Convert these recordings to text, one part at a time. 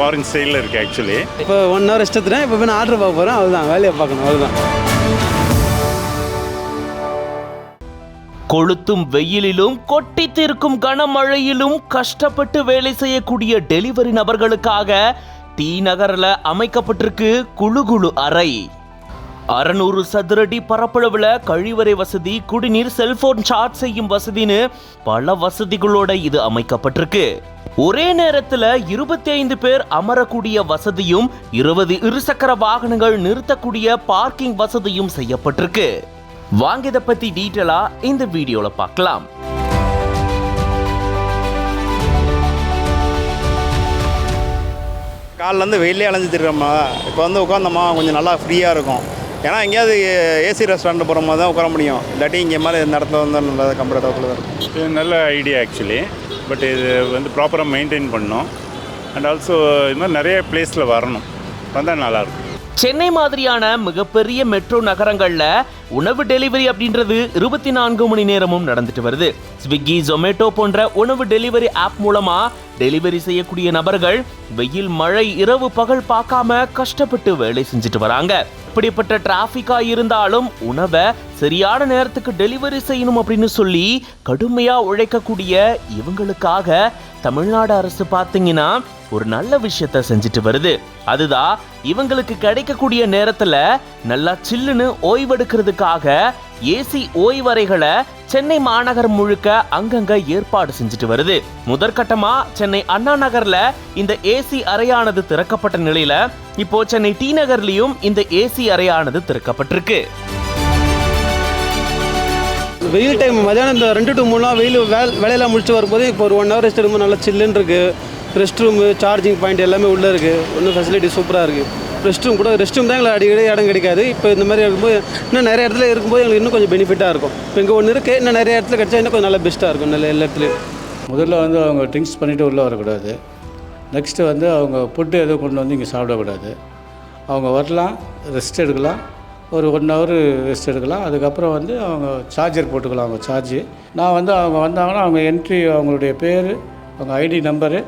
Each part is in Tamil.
ஃபாரின் ஸ்டைலில் இருக்குது ஆக்சுவலி இப்போ ஒன் ஹவர் எடுத்துட்டேன் இப்போ போய் நான் ஆர்டர் பார்க்க போகிறேன் அதுதான் வேலையை பார்க்கணும். அதுதான் கொளுத்தும் வெயிலிலும் கொட்டி தீர்க்கும் கனமழையிலும் கஷ்டப்பட்டு வேலை செய்யக்கூடிய டெலிவரி நபர்களுக்காக டி நகர்ல அமைக்கப்பட்டிருக்கு குழு குழு அறை. அறநூறு சதுரடி பரப்பளவில் கழிவறை வசதி குடிநீர் செல்போன் சார்ஜ் செய்யும் வசதின்னு பல வசதிகளோட இது அமைக்கப்பட்டிருக்கு. ஒரே நேரத்தில் இருபத்தி ஐந்து பேர் அமரக்கூடிய வசதியும் இருபது இருசக்கர வாகனங்கள் நிறுத்தக்கூடிய பார்க்கிங் வசதியும் செய்யப்பட்டிருக்கு. வாங்க இதை பத்தி டீட்டெயிலா இந்த வீடியோல பார்க்கலாம். காலிலேருந்து வெயிலே அலைஞ்சிட்டு இருக்கோம்மா இப்போ வந்து உட்காந்தோமா கொஞ்சம் நல்லா ஃப்ரீயாக இருக்கும். ஏன்னா எங்கேயாவது ஏசி ரெஸ்டாரண்ட் போகிற மாதிரி தான் உட்கார முடியும். இல்லாட்டி இங்கே மாதிரி இந்த இடத்துல வந்து நல்லா கம்ஃபர்டபுளாக தான் இருக்கும். இது நல்ல ஐடியா ஆக்சுவலி பட் இது வந்து ப்ராப்பராக மெயின்டைன் பண்ணணும். அண்ட் ஆல்சோ இது மாதிரி நிறைய பிளேஸில் வரணும். வந்தால் நல்லாயிருக்கும் சென்னை மாதிரியான மிகப்பெரிய மெட்ரோ நகரங்களில் உணவு டெலிவரி அப்படின்றது இருபத்தி நான்கு மணி நேரமும் நடந்துட்டு வருது. ஸ்விக்கி ஜொமேட்டோ போன்ற உணவு டெலிவரி ஆப் மூலமா டெலிவரி செய்யக்கூடிய நபர்கள் வெயில் மழை இரவு பகல் பார்க்காம கஷ்டப்பட்டு வேலை செஞ்சுட்டு வராங்க. இப்படிப்பட்ட டிராஃபிக்கா இருந்தாலும் உணவை சரியான நேரத்துக்கு டெலிவரி செய்யணும் அப்படின்னு சொல்லி கடுமையா உழைக்கக்கூடிய இவங்களுக்காக தமிழ்நாடு அரசு பார்த்தீங்கன்னா ஒரு நல்ல விஷயத்த செஞ்சுட்டு வருது. அதுதான் இவங்களுக்கு கிடைக்கக்கூடிய நேரத்துல நல்லா சில்லுன்னு ஓய்வெடுக்கிறதுக்காக ஏசி ஓய்வறைகளை சென்னை மாநகர் முழுக்க அங்கங்க ஏற்பாடு செஞ்சுட்டு வருது. முதற்கட்டமா சென்னை அண்ணா நகர்ல இந்த ஏசி அறையானது திறக்கப்பட்ட நிலையில இப்போ சென்னை டி நகர்லயும் இந்த ஏசி அறையானது திறக்கப்பட்டிருக்கு. வெயில் டைம் மதியானம் இந்த ரெண்டு டு மூணுலாம் வெயில் வேலையெல்லாம் முடிச்சு வரும்போது இப்போ ஒரு ஒன் ஹவர் ரெஸ்ட் எடுக்கும்போது நல்லா சில்லுன்னு இருக்குது ரெஸ்ட் ரூமு சார்ஜிங் பாயிண்ட் எல்லாமே உள்ளே இருக்குது ஒன்றும் ஃபெசிலிட்டி சூப்பராக இருக்குது ரெஸ்ட் ரூம் கூட ரெஸ்ட் ரூம் தான் எங்களுக்கு அடிக்கடி இடம் கிடைக்காது. இப்போ இந்த மாதிரி இருக்கும்போது இன்னும் நிறைய இடத்துல இருக்கும்போது எங்களுக்கு இன்னும் கொஞ்சம் பெனிஃபிட்டாக இருக்கும். இப்போ இங்கே ஒன்று இருக்குது இன்னும் நிறைய இடத்துல கிடச்சா இன்னும் கொஞ்சம் நல்லா பெஸ்ட்டாக இருக்கும் நல்ல எல்லா இடத்துலையும். முதல்ல வந்து அவங்க ட்ரிங்க்ஸ் பண்ணிவிட்டு உள்ளே வரக்கூடாது. நெக்ஸ்ட்டு வந்து அவங்க ஃபுட்டு எதுவும் கொண்டு வந்து இங்கே சாப்பிடக்கூடாது. அவங்க வரலாம் ரெஸ்ட் எடுக்கலாம். ஒரு ஒன் ஹவர் ரெஸ்ட் எடுக்கலாம். அதுக்கப்புறம் வந்து அவங்க சார்ஜர் போட்டுக்கலாம் அவங்க சார்ஜு நான் வந்து அவங்க வந்தாங்கன்னா அவங்க என்ட்ரி அவங்களுடைய பேர் அவங்க ஐடி நம்பரு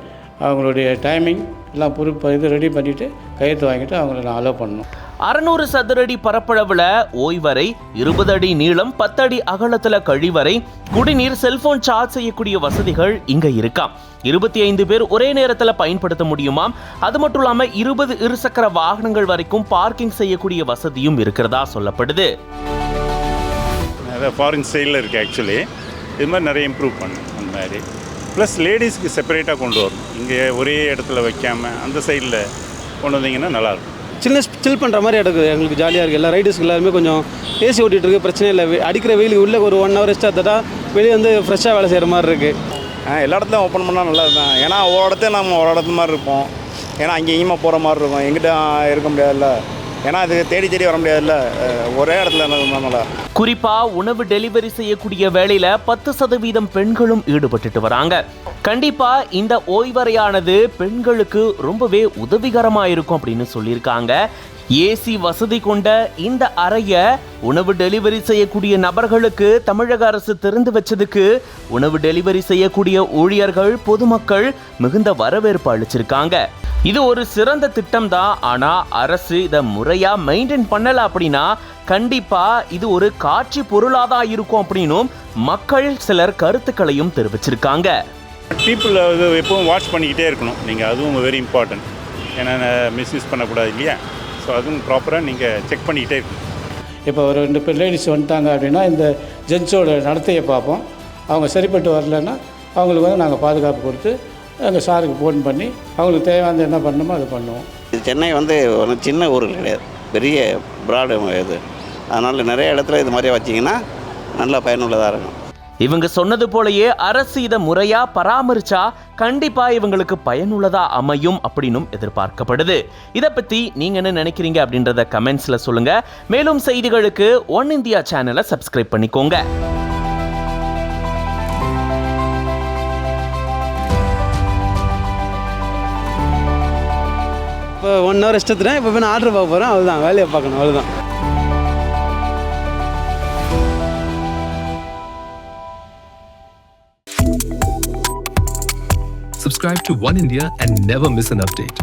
அவங்களுடைய டைமிங் எல்லாம் பொறுப்பு இது ரெடி பண்ணிவிட்டு கையெழுத்து வாங்கிட்டு அவங்கள நான் அலோவ் பண்ணணும். அறுநூறு சதுரடி பரப்பளவுல ஓய்வறை இருபது அடி நீளம் பத்தடி அகலத்துல கழிவறை குடிநீர் செல்போன் சார்ஜ் செய்யக்கூடிய வசதிகள் இங்க இருக்காம் இருபத்தி ஐந்து பேர் ஒரே நேரத்துல பயன்படுத்த முடியுமாம் அது மட்டும் இல்லாம இருபது இருசக்கர வாகனங்கள் வரைக்கும் பார்க்கிங் செய்யக்கூடிய வசதியும் இருக்கிறதா சொல்லப்படுது. ஃபாரின் ஸ்டைலில் இருக்குது ஆக்சுவலி இது மாதிரி நிறைய இம்ப்ரூவ் பண்ணணும் அந்த மாதிரி. ப்ளஸ் லேடிஸ்க்கு செப்பரேட்டாக கொண்டு வரணும். இங்கே ஒரே இடத்துல வைக்காமல் அந்த சைடில் கொண்டு வந்தீங்கன்னா நல்லாயிருக்கும். சின்ன சில் பண்ணுற மாதிரி இருக்குது எங்களுக்கு ஜாலியாக இருக்குது எல்லா ரைடர்ஸ்க்கு எல்லாருமே கொஞ்சம் ஏசி ஓட்டிகிட்டு இருக்கு. பிரச்சனை இல்லை. வெ- அடிக்கிற வெயிலுக்கு உள்ளே ஒரு ஒன் ஹவர் ரெஸ்ட் எடுத்துட்டா வெளியே வந்து ஃப்ரெஷ்ஷாக வேலை செய்கிற மாதிரி இருக்குது ஆ, எல்லா இடத்துலையும் ஓப்பன் பண்ணால் நல்லது தான் ஏன்னா ஒரு இடத்துல நம்ம ஒரு இடத்து மாதிரி இருப்போம். ஏன்னா அங்கே இங்கேயுமா போகிற மாதிரி இருக்கும். எங்கிட்ட இருக்க முடியாதுல்ல. ஏன்னா அது தேடி தேடி வர முடியாதுல்ல. ஒரே இடத்துல குறிப்பா உணவு டெலிவரி செய்யக்கூடிய வேலையில பத்து சதவீதம் பெண்களும் ஈடுபட்டுட்டு வராங்க. கண்டிப்பா இந்த ஓய்வறையானது பெண்களுக்கு ரொம்பவே உதவிகரமா இருக்கும் அப்படின்னு சொல்லியிருக்காங்க. ஏசி வசதி கொண்ட இந்த அறைய உணவு டெலிவரி செய்யக்கூடிய நபர்களுக்கு தமிழக அரசு திறந்து வச்சதுக்கு உணவு டெலிவரி செய்யக்கூடிய ஊழியர்கள் பொதுமக்கள் மிகுந்த வரவேற்பு அளிச்சிருக்காங்க. இது ஒரு சிறந்த திட்டம் தான் ஆனா அரசு இதை முறையா மெயின்டைன் பண்ணல அப்படின்னா கண்டிப்பா இது ஒரு காட்சி பொருளாதான் தான் இருக்கும் அப்படின்னும் மக்கள் சிலர் கருத்துக்களையும் தெரிவிச்சிருக்காங்க. பீப்புள் அது எப்பவும் வாட்ச் பண்ணிக்கிட்டே இருக்கணும். நீங்கள் அதுவும் வெரி இம்பார்ட்டன்ட் ஏன்னா மிஸ்யூஸ் பண்ணக்கூடாது இல்லையா? ஸோ அதுவும் ப்ராப்பராக நீங்கள் செக் பண்ணிக்கிட்டே இருக்கணும். இப்போ ஒரு ரெண்டு பேர் லேடிஸ் வந்துட்டாங்க அப்படின்னா இந்த ஜென்ஸோட நடத்தையை பார்ப்போம். அவங்க சரிப்பட்டு வரலன்னா அவங்களுக்கு வந்து நாங்கள் பாதுகாப்பு கொடுத்து எங்கள் சாருக்கு ஃபோன் பண்ணி அவங்களுக்கு தேவையானது என்ன பண்ணணுமோ அதை பண்ணுவோம். இது சென்னை வந்து ஒரு சின்ன ஊர் கிடையாது. பெரிய ப்ராடு இது. அதனால் நிறைய இடத்துல இது மாதிரி வச்சிங்கன்னா நல்லா பயனுள்ளதாக இருக்கும். இவங்க சொன்னது போலயே அரசு இதை முறையா பராமரிச்சா கண்டிப்பா இவங்களுக்கு பயனுள்ளதா அமையும் அப்படின்னும் எதிர்பார்க்கப்படுது. இத பத்தி நீங்க என்ன நினைக்கிறீங்க அப்படின்றத கமெண்ட்ஸ்ல சொல்லுங்க. மேலும் செய்திகளுக்கு ஒன் இந்தியா சேனலை சப்ஸ்கிரைப் பண்ணிக்கோங்க. ஒன் ஹவர் ரெஸ்ட் இப்போ போய் நான் ஆர்டர் பார்க்க போகிறேன் அவ்வளோதான் வேலையை பார்க்கணும். அவ்வளோதான் Subscribe to One India and never miss an update.